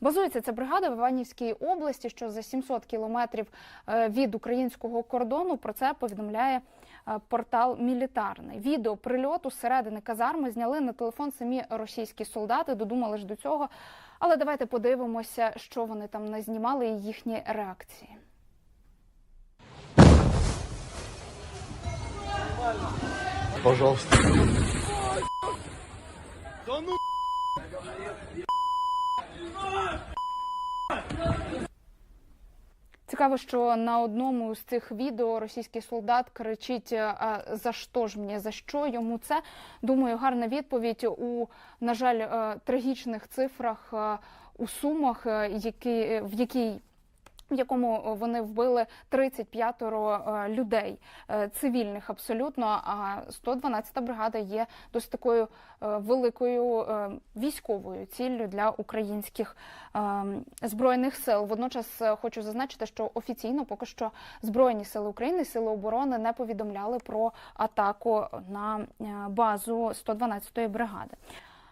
Базується ця бригада в Іванівській області, що за 700 кілометрів е, від українського кордону. Про це повідомляє е, портал Мілітарний. Відео прильоту зсередини казарми зняли на телефон самі російські солдати. Додумали ж до цього. Але давайте подивимося, що вони там не знімали і їхні реакції. Пожалуйста. Цікаво, що на одному з цих відео російський солдат кричить: «А за що ж мені? За що йому це? Думаю, гарна відповідь у на жаль е, трагічних цифрах е, у сумах, е, які в якій. В якому вони вбили 35 е, людей е, цивільних абсолютно. А 112-та бригада є досить такою е, великою е, військовою ціллю для українських е, збройних сил. Водночас е, хочу зазначити, що офіційно поки що збройні сили України, сили оборони не повідомляли про атаку на е, базу 112-ї бригади.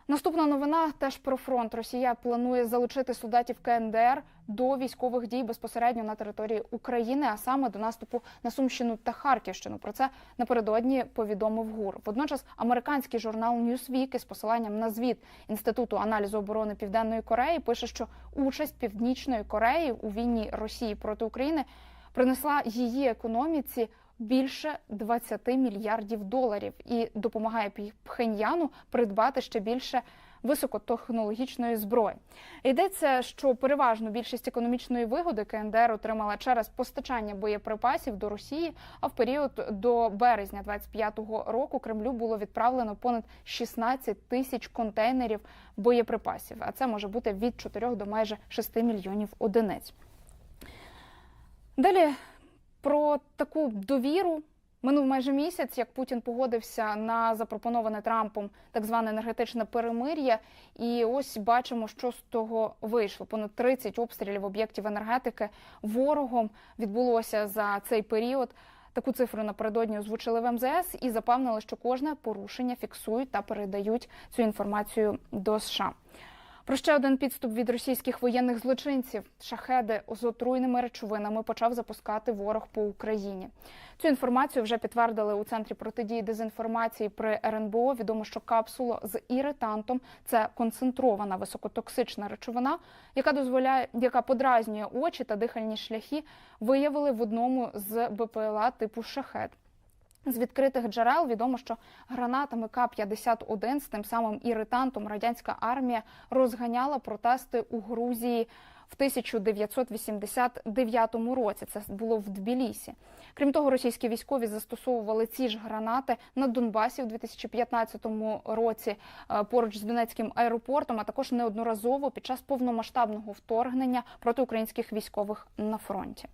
Наступна новина теж про фронт. Росія планує залучити солдатів КНДР до військових дій безпосередньо на території України, а саме до наступу на Сумщину та Харківщину. Про це напередодні повідомив ГУР. Водночас американський журнал Newsweek із посиланням на звіт інституту аналізу оборони Південної Кореї пише, що участь Північної Кореї у війні Росії проти України принесла її економіці більше 20 мільярдів доларів і допомагає Пхеньяну придбати ще більше високотехнологічної зброї. Йдеться, що переважну більшість економічної вигоди КНДР отримала через постачання боєприпасів до Росії. А в період до березня 25-го року Кремлю було відправлено понад 16 тисяч контейнерів боєприпасів. А це може бути від 4 до майже 6 мільйонів одиниць. Далі про таку довіру. Минув майже місяць, як Путін погодився на запропоноване Трампом так зване енергетичне перемир'я. І ось бачимо, що з того вийшло. Понад 30 обстрілів об'єктів енергетики ворогом відбулося за цей період. Таку цифру напередодні озвучили в МЗС і запевнили, що кожне порушення фіксують та передають цю інформацію до США. Про ще один підступ від російських воєнних злочинців. Шахеди з отруйними речовинами почав запускати ворог по Україні. Цю інформацію вже підтвердили у центрі протидії дезінформації при РНБО. Відомо, що капсула з іритантом це концентрована високотоксична речовина, яка дозволяє, яка подразнює очі та дихальні шляхи, виявили в одному з БПЛА типу шахет. З відкритих джерел відомо, що гранатами К-51 з тим самим іритантом радянська армія розганяла протести у Грузії в 1989 році. Це було в Тбілісі. Крім того, російські військові застосовували ці ж гранати на Донбасі в 2015 році е, поруч з Донецьким аеропортом, а також неодноразово під час повномасштабного вторгнення проти українських військових на фронті.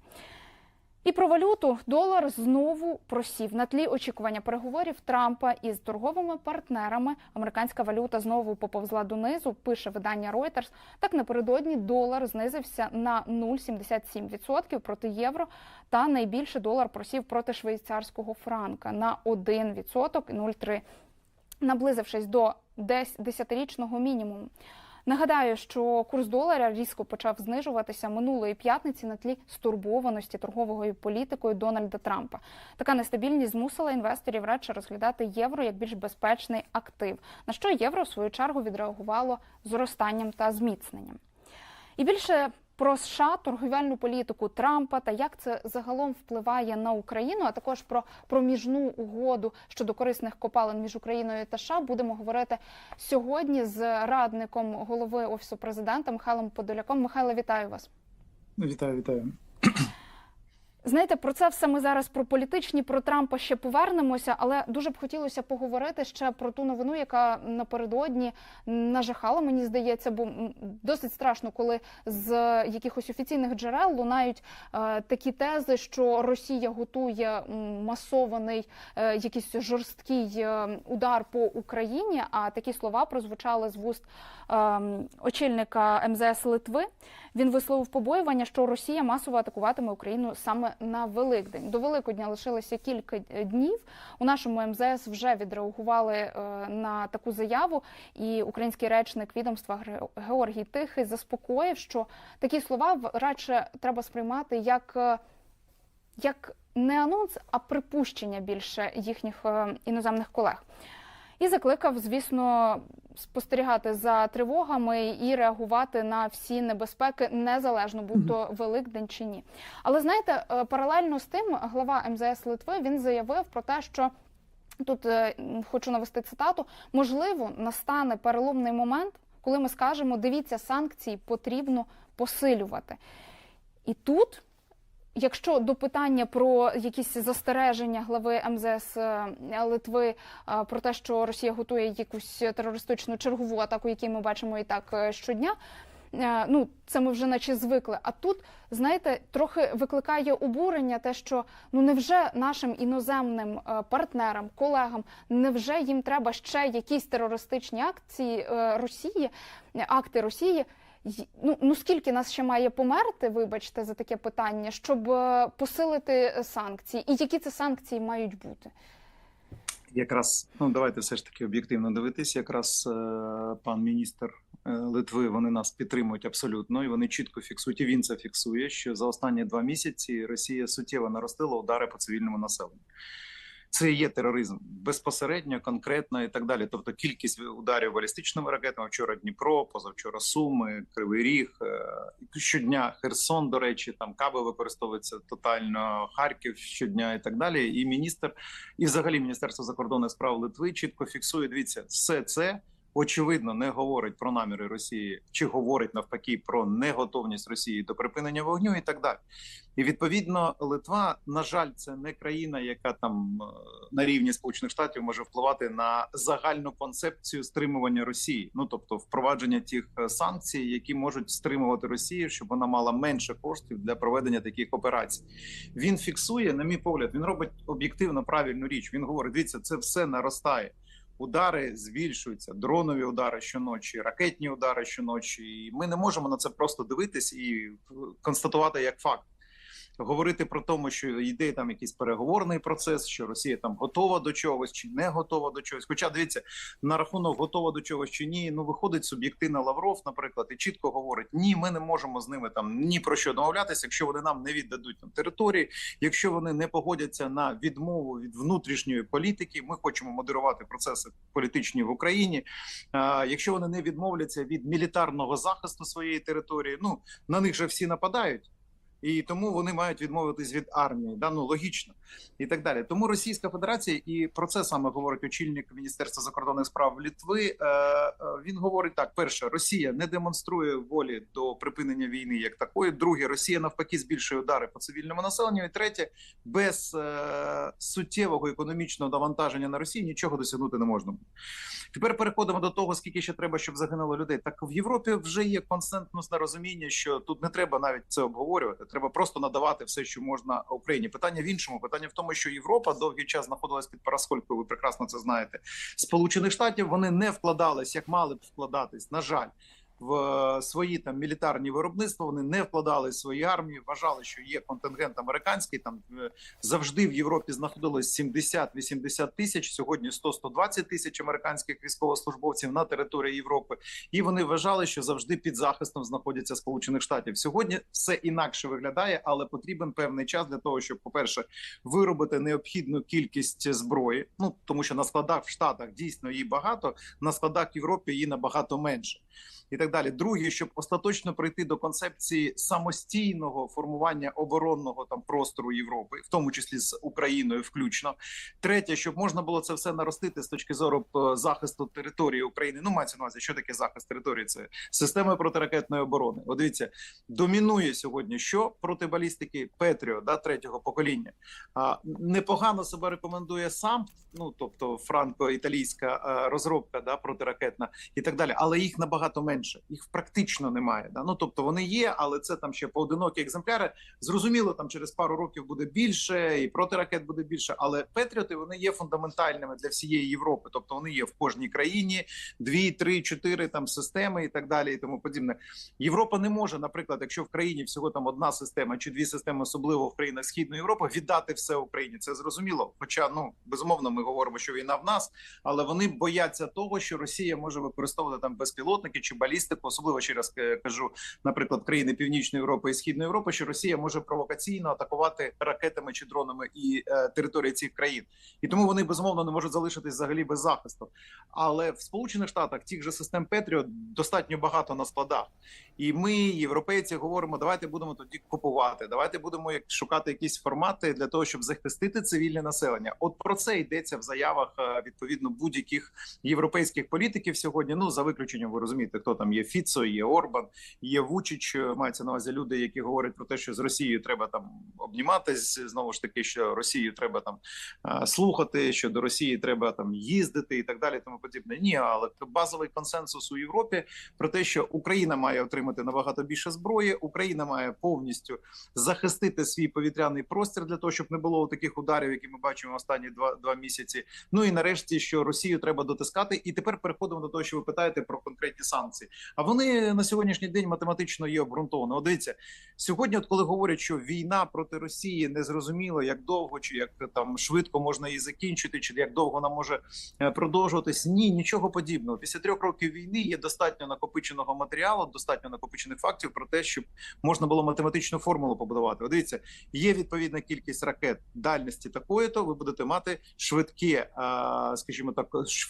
І про валюту долар знову просів на тлі очікування переговорів Трампа із торговими партнерами. Американська валюта знову поповзла донизу. Пише видання Reuters. Так напередодні долар знизився на 0,77% проти євро. Та найбільше долар просів проти швейцарського франка на 1% 0,3%, наблизившись до 10-річного мінімуму. Нагадаю, що курс долара різко почав знижуватися минулої п'ятниці на тлі стурбованості торговою політикою Дональда Трампа. Така нестабільність змусила інвесторів радше розглядати євро як більш безпечний актив. На що євро в свою чергу відреагувало зростанням та зміцненням. І більше про США, торговельну політику Трампа та як це загалом впливає на Україну, а також про проміжну угоду щодо корисних копалин між Україною та США будемо говорити сьогодні з радником голови офісу президента Михайлом Подоляком. Михайло, вітаю вас. Вітаю, вітаю. Знаєте, про це все ми зараз про політичні, про Трампа ще повернемося, але дуже б хотілося поговорити ще про ту новину, яка напередодні нажахала, мені здається, бо досить страшно, коли з якихось офіційних джерел лунають е, такі тези, що Росія готує масований е, якийсь жорсткий е, удар по Україні. А такі слова прозвучали з вуст е, очільника МЗС Литви. Він висловив побоювання, що Росія масово атакуватиме Україну саме на Великдень. До Великодня лишилося кілька е, днів. У нашому МЗС вже відреагували е, на таку заяву, і український речник відомства Георгій Тихий заспокоїв, що такі слова радше треба сприймати як. е, як не анонс, а припущення більше їхніх іноземних колег. І закликав, звісно, спостерігати за тривогами і реагувати на всі небезпеки, незалежно будь то Великдень чи ні. Але знаєте, е, паралельно з тим, глава МЗС Литви він заявив про те, що тут е, хочу навести цитату: можливо, настане переломний момент, коли ми скажемо: дивіться, санкції потрібно посилювати. І тут Якщо до питання про якісь застереження глави МЗС е, Литви е, про те, що Росія готує якусь терористичну чергову атаку, які ми бачимо і так е, щодня. Ну, це ми вже наче звикли. А тут, знаєте, трохи викликає обурення те, що ну невже нашим іноземним партнерам, колегам, невже їм треба ще якісь терористичні акції Росії, акти Росії? Ну, ну скільки нас ще має померти, вибачте за таке питання, щоб е, посилити санкції, і які це санкції мають бути? Якраз ну давайте все ж таки об'єктивно дивитись. Якраз е, пан міністр е, Литви вони нас підтримують абсолютно, і вони чітко фіксують. І він це фіксує. Що за останні два місяці Росія суттєво наростила удари по цивільному населенню. Це є тероризм безпосередньо, конкретно і так далі. Тобто кількість ударів балістичними ракетами вчора Дніпро, позавчора Суми, Кривий Ріг, е, щодня Херсон. До речі, там каби використовуються тотально, Харків щодня і так далі. І міністр, і взагалі Міністерство закордонних справ Литви чітко фіксує. Дивіться, все це. Очевидно, не говорить про наміри Росії, чи говорить навпаки про неготовність Росії до припинення вогню і так далі. І відповідно, Литва, на жаль, це не країна, яка там е, на рівні Сполучених Штатів може впливати на загальну концепцію стримування Росії. Ну тобто, впровадження тих е, санкцій, які можуть стримувати Росію, щоб вона мала менше коштів для проведення таких операцій. Він фіксує, на мій погляд, він робить об'єктивно правильну річ. Він говорить: дивіться, це все наростає. Удари збільшуються, дронові удари щоночі, ракетні удари щоночі. І ми не можемо на це просто дивитись і констатувати як факт. Говорити про тому, що йде там якийсь переговорний процес, що Росія там готова до чогось чи не готова до чогось. Хоча дивіться на рахунок готова до чогось чи ні. Ну виходить суб'єктивно Лавров, наприклад, і чітко говорить: ні, ми не можемо з ними там ні про що домовлятися, якщо вони нам не віддадуть там території, якщо вони не погодяться на відмову від внутрішньої політики. Ми хочемо модерувати процеси політичні в Україні. А, якщо вони не відмовляться від мілітарного захисту своєї території, ну на них же всі нападають. І тому вони мають відмовитись від армії, да ну логічно і так далі. Тому Російська Федерація, і про це саме говорить очільник Міністерства закордонних справ Літви. Е, е, він говорить так: перше, Росія не демонструє волі до припинення війни як такої. Друге, Росія навпаки збільшує удари по цивільному населенню. І третє, без е, суттєвого економічного навантаження на Росію нічого досягнути не можна. Тепер переходимо до того, скільки ще треба, щоб загинуло людей. Так в Європі вже є консенсусне розуміння, що тут не треба навіть це обговорювати. Треба просто надавати все, що можна Україні. Питання в іншому. Питання в тому, що Європа довгий час знаходилась під парасколькою. Ви прекрасно це знаєте. Сполучених Штатів вони не вкладались, як мали б вкладатись. На жаль. В е, свої там мілітарні виробництва вони не вкладали свої армії, вважали, що є контингент американський. Там е, завжди в Європі знаходилось 70-80 тисяч. Сьогодні 100-120 тисяч американських військовослужбовців на території Європи. І вони вважали, що завжди під захистом знаходяться Сполучених Штатів. Сьогодні все інакше виглядає, але потрібен певний час для того, щоб, по-перше, виробити необхідну кількість зброї. Ну тому що на складах в Штатах дійсно її багато, на складах в Європі її набагато менше. І так далі, друге, щоб остаточно прийти до концепції самостійного формування оборонного там простору Європи, в тому числі з Україною, включно. Третє, щоб можна було це все наростити з точки зору е, захисту території України. Ну мається на увазі, що таке захист території? Це системи протиракетної оборони. От дивіться, домінує сьогодні що проти балістики Петріо, да третього покоління. А непогано себе рекомендує сам, ну тобто франко-італійська е, розробка, да протиракетна і так далі, але їх набагато менше. Їх практично немає. Да? Ну тобто вони є, але це там ще поодинокі екземпляри. Зрозуміло, там через пару років буде більше, і протиракет буде більше. Але Петріоти вони є фундаментальними для всієї Європи. Тобто вони є в кожній країні дві, три, чотири там системи і так далі, і тому подібне. Європа не може, наприклад, якщо в країні всього там одна система чи дві системи, особливо в країнах Східної Європи, віддати все Україні. Це зрозуміло. Хоча ну безумовно, ми говоримо, що війна в нас, але вони бояться того, що Росія може використовувати там безпілотники чи балістику, особливо ще раз кажу, наприклад, країни Північної Європи і Східної Європи, що Росія може провокаційно атакувати ракетами чи дронами і е, території цих країн, і тому вони безумовно не можуть залишитись взагалі без захисту. Але в Сполучених Штатах тих же систем Петріот достатньо багато на складах. І ми, європейці, говоримо: давайте будемо тоді купувати. Давайте будемо як шукати якісь формати для того, щоб захистити цивільне населення. От про це йдеться в заявах е, відповідно будь-яких європейських політиків сьогодні. Ну за виключенням, ви розумієте, хто там є Фіцо, є Орбан, є Вучич. е, Мається на увазі люди, які говорять про те, що з Росією треба там обніматись. Знову ж таки, що Росію треба там е, слухати, що до Росії треба там їздити і так далі. Тому подібне. Ні, але базовий консенсус у Європі про те, що Україна має отримати набагато більше зброї. Україна має повністю захистити свій повітряний простір для того, щоб не було таких ударів, які ми бачимо останні два, два місяці. Ну і нарешті, що Росію треба дотискати. І тепер переходимо до того, що ви питаєте про конкретні санкції. А вони на сьогоднішній день математично є обґрунтовано. Дивіться, сьогодні, от коли говорять, що війна проти Росії не зрозуміло, як довго чи як там швидко можна її закінчити, чи як довго вона може е, продовжуватись. Ні, нічого подібного. Після трьох років війни є достатньо накопиченого матеріалу, достатньо накопичених фактів про те, щоб можна було математичну формулу побудувати. От Дивіться, є відповідна кількість ракет дальності такої, то ви будете мати швидке, скажімо так,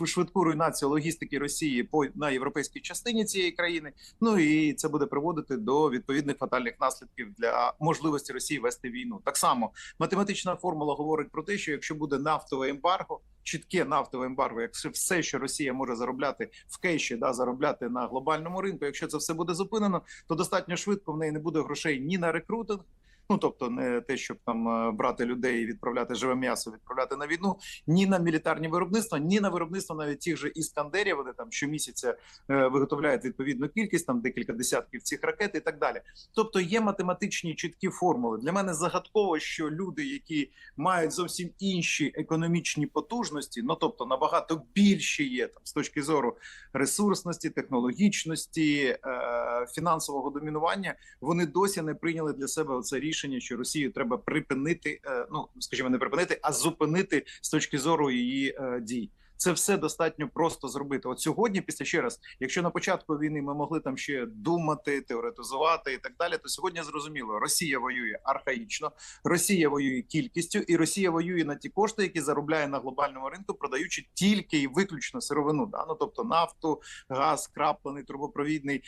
швидку руйнацію логістики Росії по на європейській частині цієї країни. Ну і це буде приводити до відповідних фатальних наслідків для можливості Росії вести війну. Так само математична формула говорить про те, що якщо буде нафтове ембарго, чітке нафтове ембарго, якщо все, що Росія може заробляти в кейші, да заробляти на глобальному ринку, якщо це все буде зупинено, то достатньо швидко в неї не буде грошей ні на рекрутинг. Ну тобто, не те, щоб там е, брати людей і відправляти живе м'ясо, відправляти на війну, ні на мілітарні виробництва, ні на виробництво навіть тих же іскандерів. Вони там щомісяця е, виготовляють відповідну кількість, там декілька десятків цих ракет і так далі. Тобто є математичні чіткі формули. Для мене загадково, що люди, які мають зовсім інші економічні потужності, ну тобто набагато більші є там з точки зору ресурсності, технологічності, е, фінансового домінування, вони досі не прийняли для себе це рішення, що Росію треба припинити, е, ну скажімо, не припинити, а зупинити з точки зору її е, дій. Це все достатньо просто зробити. От сьогодні, після ще раз, якщо на початку війни ми могли там ще думати, теоретизувати і так далі, то сьогодні зрозуміло, Росія воює архаїчно, Росія воює кількістю, і Росія воює на ті кошти, які заробляє на глобальному ринку, продаючи тільки і виключно сировину. Да? Ну тобто нафту, газ, краплений, трубопровідний, е,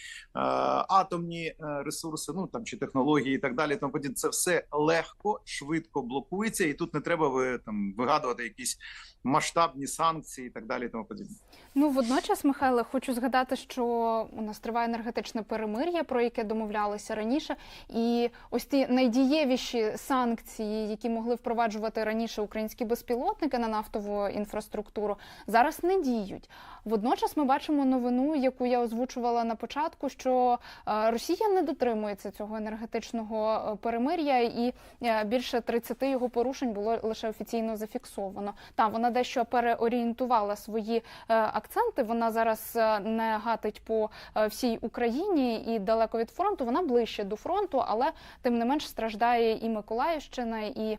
атомні е, ресурси, ну там чи технології, і так далі. Тому подібне. це все легко, швидко блокується, і тут не треба ви там вигадувати якісь масштабні санкції і так далі. і Тому подібне. Ну водночас, Михайле, хочу згадати, що у нас триває енергетичне перемир'я, про яке домовлялися раніше, і ось ті найдієвіші санкції, які могли впроваджувати раніше українські безпілотники на нафтову інфраструктуру, зараз не діють. Водночас ми бачимо новину, яку я озвучувала на початку, що е, Росія не дотримується цього енергетичного е, перемир'я, і е, більше 30 його порушень було лише офіційно зафіксовано. Та вона дещо переорієнтувала свої е, акценти. Вона зараз е, не гатить по е, всій Україні і далеко від фронту. Вона ближче до фронту, але тим не менш страждає і Миколаївщина, і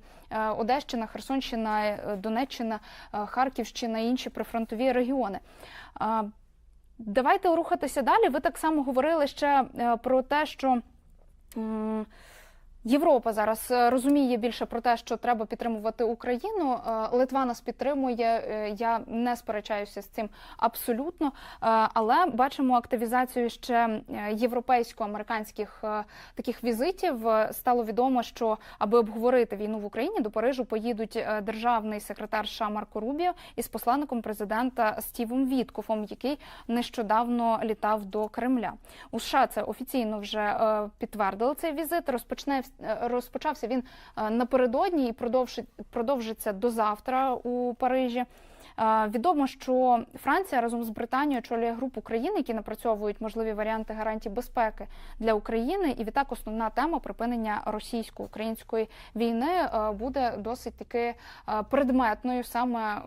Одещина, Херсонщина, Донеччина, Харківщина і інші прифронтові регіони. Давайте рухатися далі. Ви так само говорили ще про те, що. Європа зараз е, розуміє більше про те, що треба підтримувати Україну. Е, Литва нас підтримує. е, Я не сперечаюся з цим абсолютно. Але бачимо активізацію ще європейсько-американських таких візитів. Стало відомо, що аби обговорити війну в Україні до Парижу поїдуть державний секретар США Марко Рубіо із посланником президента Стівом Віткофом, який нещодавно літав до Кремля. У США це офіційно вже підтвердили цей візит. Розпочне розпочався він е, напередодні і продовжиться до завтра у Парижі. Е, Відомо, що Франція разом з Британією очолює групу країн, які напрацьовують можливі варіанти гарантій безпеки для України. І відтак основна тема припинення російсько-української війни е, буде досить таки е, предметною саме е,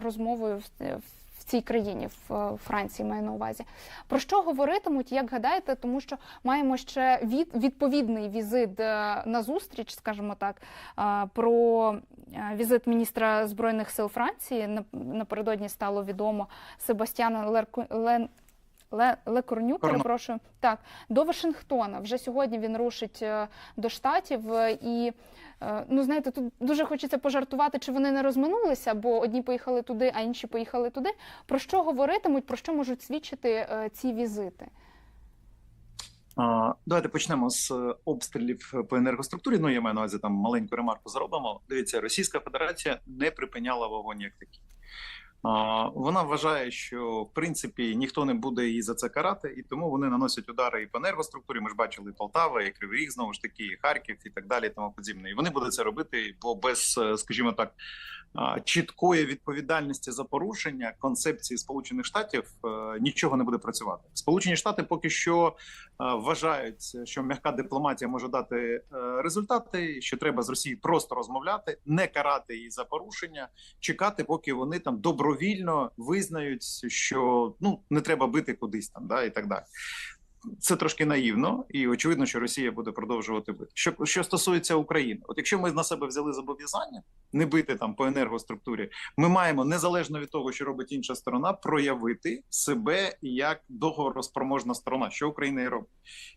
розмовою в- цій країні, в е, Франції маю на увазі. Про що говоритимуть, як гадаєте, тому що маємо ще від, відповідний візит е, на зустріч, скажімо так, е, про візит міністра збройних сил Франції. Нап- Напередодні стало відомо Себастьяна. Лен... Ле... Лекорню, Корно. перепрошую, так, до Вашингтона. Вже сьогодні він рушить е, до штатів е, і. е, Ну, знаєте, тут дуже хочеться пожартувати, чи вони не розминулися, бо одні поїхали туди, а інші поїхали туди. Про що говоритимуть, про що можуть свідчити ці візити? Давайте почнемо з обстрілів по енергоструктурі. Ну, я маю на увазі там маленьку ремарку зробимо. Дивіться, Російська Федерація не припиняла вогонь як такий. Вона вважає, що в принципі ніхто не буде її за це карати, і тому вони наносять удари і по енергоструктурі. Ми ж бачили і Полтава, і Кривий Ріг, знову ж таки, і Харків, і так далі, і тому подібне. І вони будуть це робити, бо без, е, скажімо так, чіткої відповідальності за порушення концепції Сполучених Штатів е, нічого не буде працювати. Сполучені Штати поки що е, вважають, що м'яка дипломатія може дати результати, що треба з Росією просто розмовляти, не карати її за порушення, чекати, поки вони там добровільно визнають, що ну не треба бити кудись там, да і так далі. Це трошки наївно, і очевидно, що Росія буде продовжувати бити. Що, що стосується України, от якщо ми на себе взяли зобов'язання не бити там по енергоструктурі, ми маємо незалежно від того, що робить інша сторона, проявити себе як договороспроможна сторона, що Україна і робить.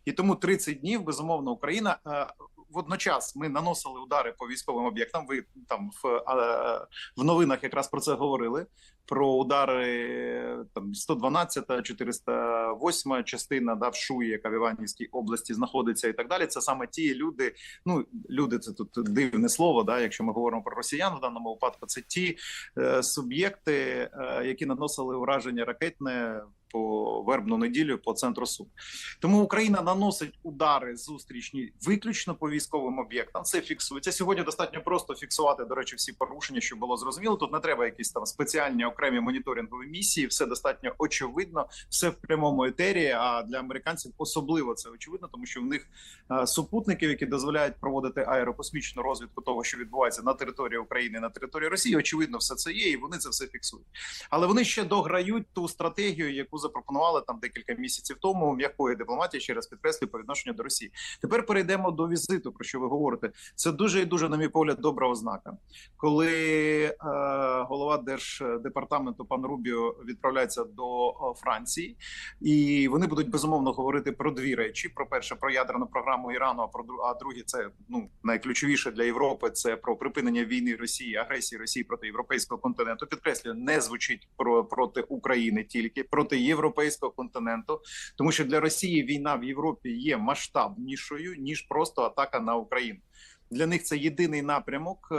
І тому 30 днів безумовно Україна. Е, Водночас ми наносили удари по військовим об'єктам. Ви там в, е, в новинах якраз про це говорили. Про удари там 112, 408 частина да, в Шуї, яка в Іванівській області знаходиться, і так далі. Це саме ті люди. Ну люди, це тут дивне слово. Да, якщо ми говоримо про росіян в даному випадку, це ті е, суб'єкти, е, які наносили ураження ракетне по вербну неділю по центру Сум. Тому Україна наносить удари зустрічні виключно по військовим об'єктам. Це фіксується сьогодні. Достатньо просто фіксувати. До речі, всі порушення, щоб було зрозуміло. Тут не треба якісь там спеціальні окремі моніторингові місії. Все достатньо очевидно, все в прямому етері. А для американців особливо це очевидно, тому що в них е, супутників, які дозволяють проводити аерокосмічну розвідку того, що відбувається на території України, на території Росії. Очевидно, все це є, і вони це все фіксують. Але вони ще дограють ту стратегію, яку запропонували там декілька місяців тому м'якої дипломатії, ще раз підкреслюю, по відношенню до Росії. Тепер перейдемо до візиту. Про що ви говорите? Це дуже і дуже, на мій погляд, добра ознака, коли е, голова держдепартаменту пан Рубіо відправляється до е, Франції, і вони будуть безумовно говорити про дві речі: про перше, про ядерну програму Ірану. А про а друге, це ну найключовіше для Європи. Це про припинення війни Росії, агресії Росії проти європейського континенту. Підкреслюю, не звучить про проти України тільки проти європейського континенту, тому що для Росії війна в Європі є масштабнішою ніж просто атака на Україну. Для них це єдиний напрямок е,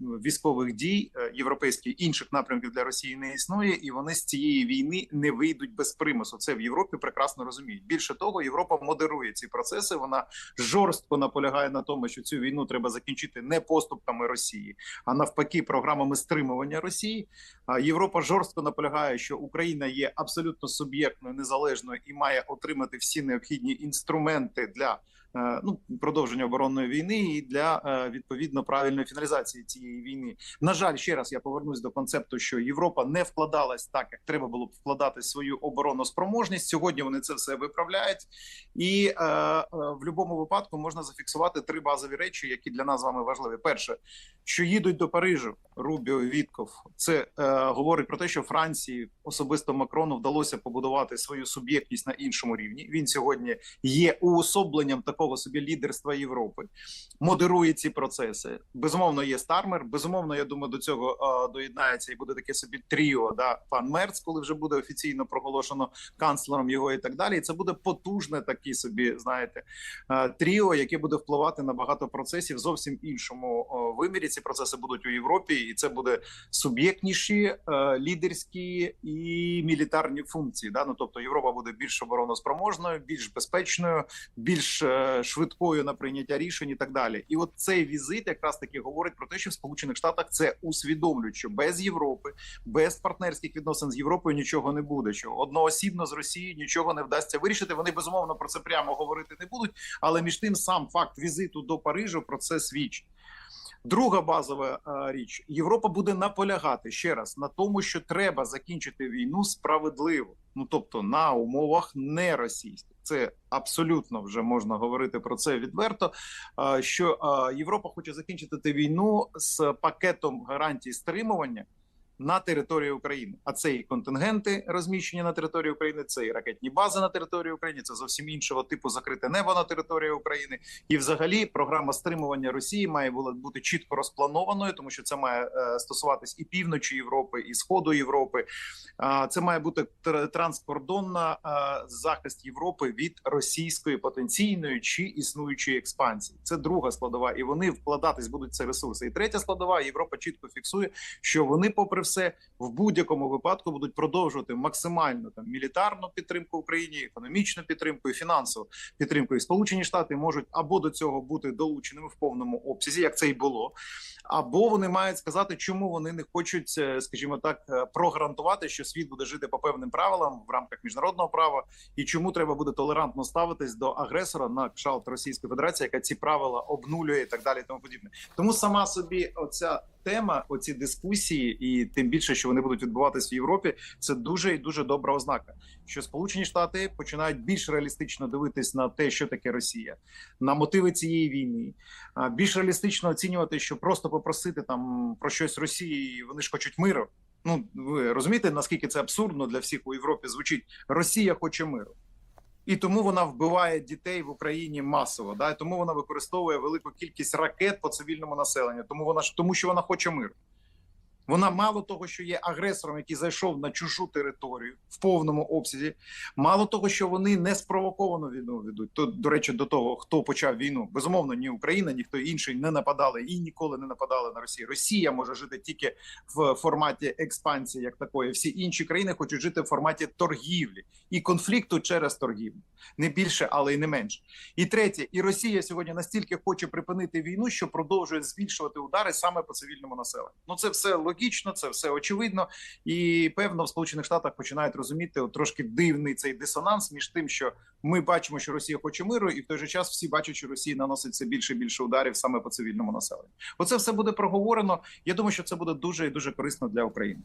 військових дій е, європейських інших напрямків для Росії не існує, і вони з цієї війни не вийдуть без примусу. Це в Європі прекрасно розуміють. Більше того, Європа модерує ці процеси. Вона жорстко наполягає на тому, що цю війну треба закінчити не поступками Росії, а навпаки, програмами стримування Росії. Європа жорстко наполягає, що Україна є абсолютно суб'єктною, незалежною і має отримати всі необхідні інструменти для ну продовження оборонної війни і для е, відповідно правильної фіналізації цієї війни. На жаль, ще раз я повернусь до концепту, що Європа не вкладалась так, як треба було б вкладати свою оборонну спроможність. Сьогодні вони це все виправляють, і е, е, в будь-якому випадку можна зафіксувати три базові речі, які для нас з вами важливі. Перше, що їдуть до Парижу, Рубіо Вітков, це е, говорить про те, що Франції особисто Макрону вдалося побудувати свою суб'єктність на іншому рівні. Він сьогодні є уособленням такого собі лідерства Європи, модерує ці процеси. Безумовно, є Стармер. Безумовно, я думаю, до цього е, доєднається і буде таке собі тріо. Да, пан Мерц, коли вже буде офіційно проголошено канцлером його і так далі. Це буде потужне такі собі, знаєте, тріо, яке буде впливати на багато процесів зовсім іншому вимірі. Ці процеси будуть у Європі, і це буде суб'єктніші, е, лідерські і мілітарні функції. Да? Ну, тобто Європа буде більш обороноспроможною, більш безпечною, більш е, швидкою на прийняття рішень і так далі. І от цей візит якраз таки говорить про те, що в Сполучених Штатах це усвідомлюють, що без Європи, без партнерських відносин з Європою нічого не буде. Що одноосібно з Росією нічого не вдасться вирішити. Вони безумовно про це прямо говорити не будуть. Але між тим сам факт візиту до Парижу про це свідчить. Друга базова е, річ: Європа буде наполягати ще раз на тому, що треба закінчити війну справедливо, ну тобто на умовах не російських. Це абсолютно вже можна говорити про це відверто. Що Європа хоче закінчити війну з пакетом гарантій стримування. На території України, а це і контингенти розміщені на території України, це і ракетні бази на території України, це зовсім іншого типу закрите небо на території України. І, взагалі, програма стримування Росії має бути чітко розпланованою, тому що це має е, стосуватись і півночі Європи, і сходу Європи. Це має бути тр- транскордонна е, захист Європи від російської потенційної чи існуючої експансії. Це друга складова, і вони вкладатись будуть ці ресурси. І третя складова Європа чітко фіксує, що вони, попри все, в будь-якому випадку будуть продовжувати максимальну там мілітарну підтримку Україні, економічну підтримку і фінансову підтримку. І Сполучені Штати можуть або до цього бути долученими в повному обсязі, як це й було, або вони мають сказати, чому вони не хочуть, е, скажімо так, е, прогарантувати, що світ буде жити по певним правилам в рамках міжнародного права, і чому треба буде толерантно ставитись до агресора на кшалт Російської Федерації, яка ці правила обнулює і так далі, і тому подібне. Тому сама собі оця тема, оці дискусії, і тим більше, що вони будуть відбуватись в Європі, це дуже і дуже добра ознака. Що Сполучені Штати починають більш реалістично дивитись на те, що таке Росія, на мотиви цієї війни, більш реалістично оцінювати, що просто попросити там про щось Росії, вони ж хочуть миру. Ну ви розумієте, наскільки це абсурдно для всіх у Європі звучить Росія хоче миру. І тому вона вбиває дітей в Україні масово. Да? І тому вона використовує велику кількість ракет по цивільному населенню. Тому вона ж тому, що вона хоче миру. Вона мало того, що є агресором, який зайшов на чужу територію в повному обсязі. Мало того, що вони не спровоковану війну ведуть. То до речі, до того, хто почав війну, безумовно, ні Україна, ні хто інший не нападали і ніколи не нападали на Росію. Росія може жити тільки в форматі експансії, як такої. Всі інші країни хочуть жити в форматі торгівлі і конфлікту через торгівлю, не більше, але й не менше. І третє, і Росія сьогодні настільки хоче припинити війну, що продовжує збільшувати удари саме по цивільному населенню. Ну це все логічно, це все очевидно. І певно, в Сполучених Штатах починають розуміти от, трошки дивний цей дисонанс між тим, що ми бачимо, що Росія хоче миру, і в той же час всі бачать, що Росія наносить все більше і більше ударів саме по цивільному населенню. Оце все буде проговорено. Я думаю, що це буде дуже і дуже корисно для України.